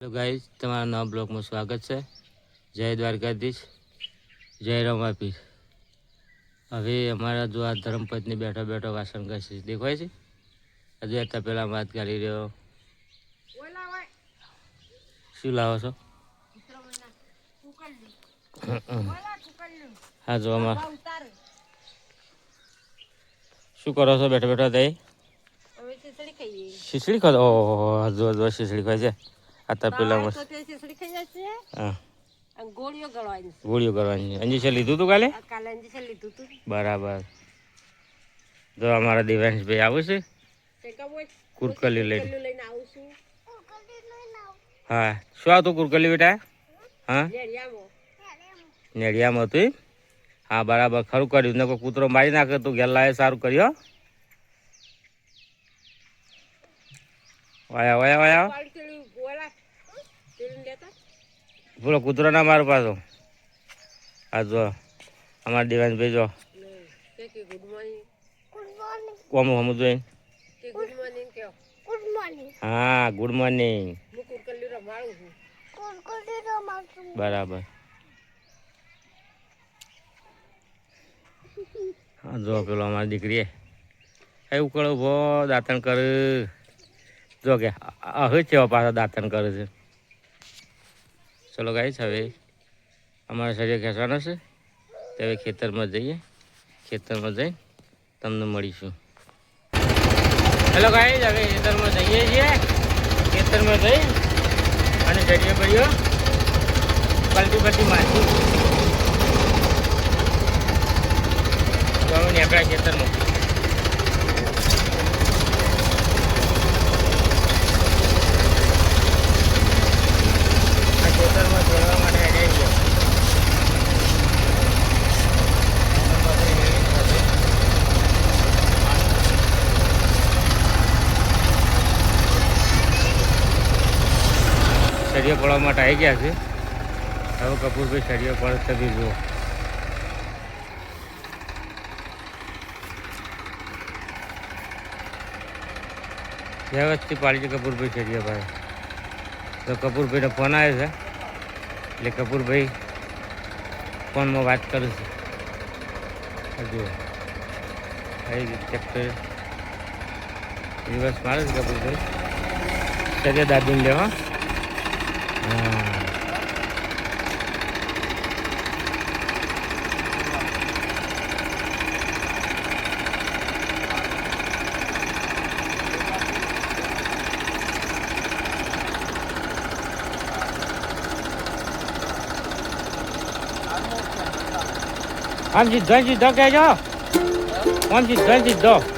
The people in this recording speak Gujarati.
હેલો ગાઈઝ તમારા નવા બ્લોગમાં સ્વાગત છે જય દ્વારકાધીશ જય રમાપીર હવે અમારા જો આ ધર્મપત્ની બેઠો બેઠો વાસણ કરશે દેખાય છે હજુ અત્યારે પહેલાં વાત કરી રહ્યો શું લાવો છો હા જો અમાર શું કરો છો બેઠો બેઠો તઈ ખીચડી ખાધો ઓહો હજુ જો શીસડી ખાય છે અત્યારે પેલા ગોળીઓ ગળવાની ગોળીઓ કરવાની છે. લીધું તું કાલે? કાલે ઇન્જેક્શન લીધું હતું બરાબર. જો અમારા દેવાંશભાઈ આવું છે. કુરકલી લઈને. હા. શું આવતું કુરકલી બેટા? હા? નેડિયામાં હતું હા બરાબર. ખરું કર્યું. ને કોઈ કૂતરો મારી નાખે તો ગેલાએ સારું કર્યો વાયા વાયા વાયા પાડી પેલું ગોળા પેલું લેતા બોલો કૂતરો ના મારો પાછો. હા જો અમારા દેવાંશભાઈ જો. કોમ હમ જોઈને કે ગુડ મોર્નિંગ કયો હા ગુડ મોર્નિંગ બરાબર. હા જો પેલો અમારી દીકરીએ. એ ઉકળો ભો દાંતણ કર. જો કે હવે છે પાછા દાંતણ કરે છે. ચલો ગાઈશ હવે અમારે શરીર ખેંચવાનો છે. તો હવે ખેતરમાં જઈએ. ખેતરમાં જઈ તમને મળીશું. હેલો ગાઈશ હવે ખેતરમાં જઈએ છીએ. ખેતરમાં જઈ અને શરીર પડ્યો પલટી પલટી મારતી તો અમે નીકળ્યા ખેતરમાં આ ખેતરમાં દોડવા માટે અડાઈ ગયો સળિયો પડવા માટે આવી ગયા છે. હવે કપૂરભાઈ સળિયો પડે તે બી જુઓ. વ્યવસ્થિત પાડી છે કપૂરભાઈ સળિયાભાઈ તો કપૂરભાઈનો ફોન આવ્યો છે. એટલે કપૂરભાઈ ફોનમાં વાત કરું છું. જુઓ. આવી ચેક રિવર્સ મારે છે કપૂરભાઈ. સરિયા દાદીને લેવા. 嗯好的好的好的好的好的好的好